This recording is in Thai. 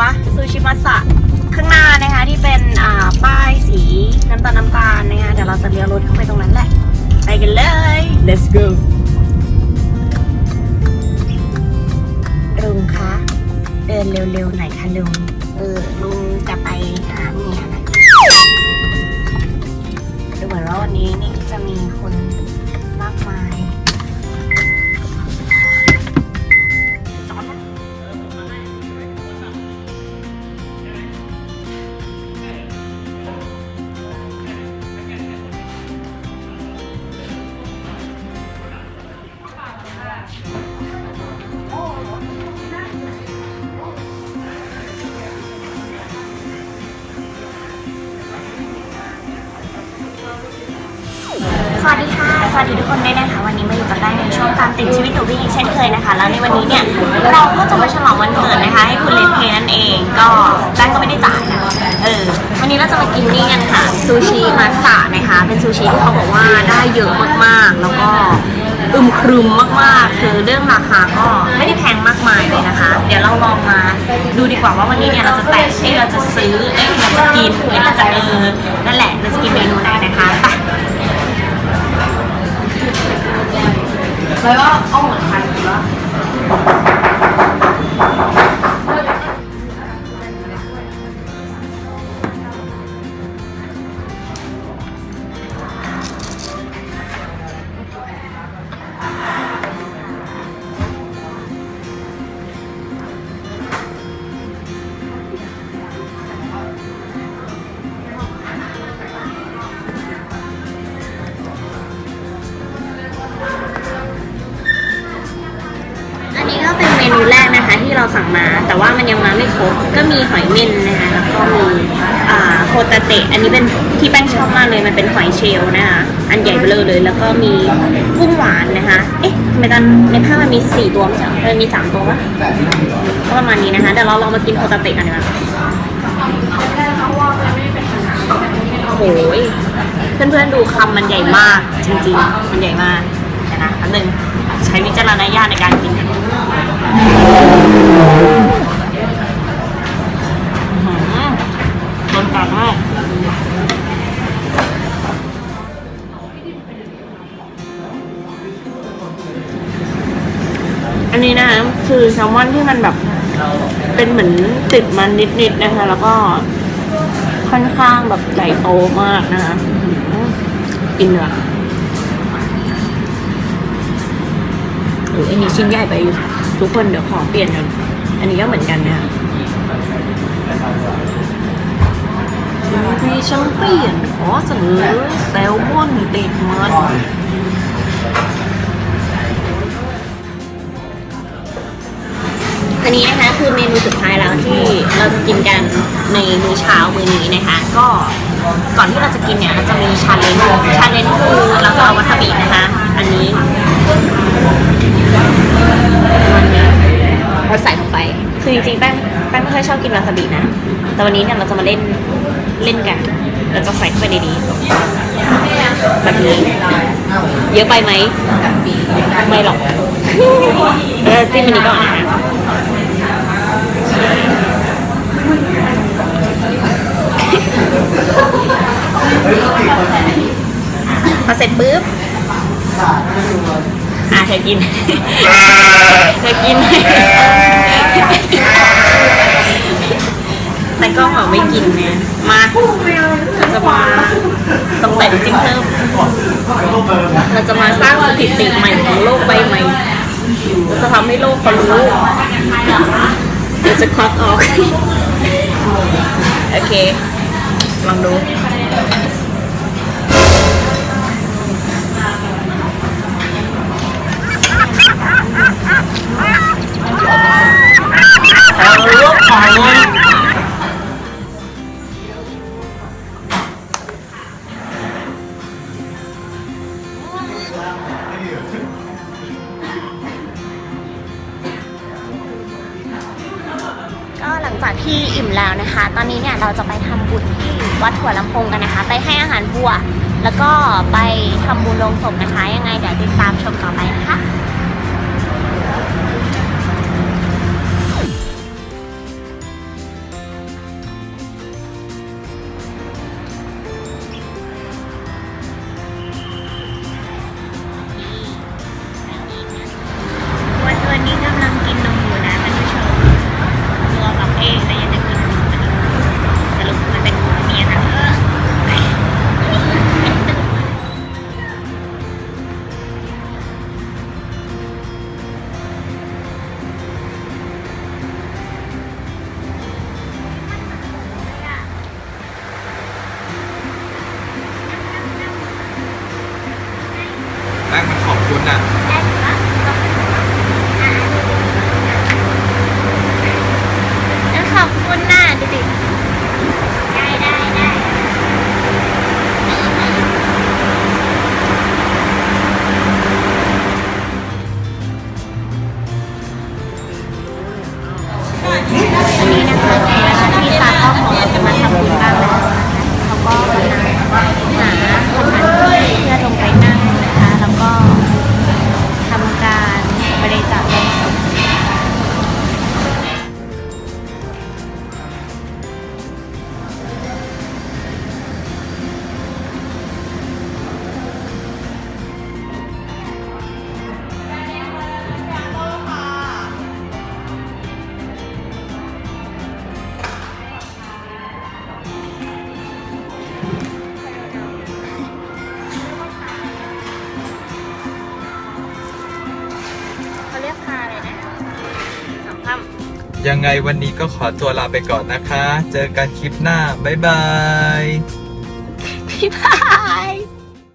วะซูชิมัสะข้างหน้านะคะที่เป็นอ่าป้ายสีน้ำตาลน้ำตาลนะคะเดี๋ยวเราจะเลี้ยวรถเข้าไปตรงนั้นแหละ ไปกันเลย let's go ลุงคะเดินเร็วๆหน่อยค่ะลุงเออลุงจะไปหาเมียนะดูเหมือนว่าวันนี้นี่จะมีคน สวัสดีค่ะ สวัสดีทุกคนด้วยนะคะ วันนี้มาอยู่กับได้ในช่วงตามติดชีวิตหนูวิ่อีกเช่นเคยนะคะ แล้วในวันนี้เนี่ยเราก็จะมาฉลองวันเกิดนะคะ ให้คุณเลนเพนั่นเอง ก็แป้งก็ไม่ได้จ่ายนะเออ วันนี้เราจะมากินนี่กันค่ะ ซูชิมัสสะนะคะ เป็นซูชิที่เขาบอกว่าได้เยอะมากๆ แล้วก็อึมครึมมากๆ คือเรื่องราคาก็ไม่ได้แพงมากมายเลยนะคะ เดี๋ยวเราลองมาดูดีกว่าว่าวันนี้เนี่ยเราจะแตกเอ้เราจะซื้อเอ้ยเราจะกินเอ้ยเราจะเออนั่นแหละเราจะกินเมนูไหนนะคะไป แล้วก็เอาเหมือนกันหรือว่า สั่งมา แต่ว่ามันยังมาไม่ครบ ก็มีหอยเม่นนะคะแล้วก็มีโคตาเตะ อันนี้เป็นที่แป้งชอบมากเลย มันเป็นหอยเชลนะคะอันใหญ่เบ้อเร่อเลย แล้วก็มีกุ้งหวานนะคะ เอ๊ะทำไมตอนในภาพมันมีสี่ตัวไม่ใช่เหรอเออมีสามตัวปะก็ประมาณนี้นะคะเดี๋ยวเราลองมากินโคตาเตะกันดีกว่าโอ้โหยเพื่อนๆดูคำมันใหญ่มากจริงๆ มันใหญ่มากนะอันหนึ่งใช้วิจารณญาณในการกิน โดนปากมากอันนี้นะคือแซลมอนที่มันแบบเป็นเหมือนติดมันนิดๆนะคะ แล้วก็ค่อนข้างแบบใหญ่โตมากนะคะกินเนื้อโอ้ยอันนี้ชิ้นใหญ่ไป ทุกคนเดี๋ยวขอเปลี่ยนกันอันนี้ก็เหมือนกันนะคะพี่ช่างเปลี่ยนขอเสนอแซลมอนติดมันอันนี้นะคะคือเมนูสุดท้ายแล้วที่เราจะกินกันในมื้อเช้ามื้อนี้นะคะ ก็ก่อนที่เราจะกินเนี่ยเราจะมีชาเลนจ์ชาเลนจ์คือเราจะเอาวาซาบินะคะ อันนี้ เราใส่ลงไป คือจริงๆแป้งแป้งไม่ค่อยชอบกินวาซาบินะ แต่วันนี้เนี่ยเราจะมาเล่นเล่นกัน เราจะใส่เข้าไปในนี้แบบนี้เยอะไปไหมไม่หรอกเออจิ้มอันนี้ก่อนนะพอเสร็จปุ๊บอะเธอกินเธอกิน ต้องใส่น้ำจิ้มเพิ่มเราจะมาสร้างสถิติใหม่ของโลกใบใหม่เราจะทำให้โลกเขารู้เดี๋ยวจะควักออก โอเค ลองดู ที่อิ่มแล้วนะคะ ตอนนี้เนี่ยเราจะไปทำบุญที่วัดหัวลำโพงกันนะคะ ไปให้อาหารบัว แล้วก็ไปทำบุญลงศพนะคะ ยังไงเดี๋ยวติดตามชมต่อไปนะคะ là ยังไงวันนี้ก็ขอตัวลาไปก่อนนะคะ เจอกันคลิปหน้า บ๊ายบาย พี่พาย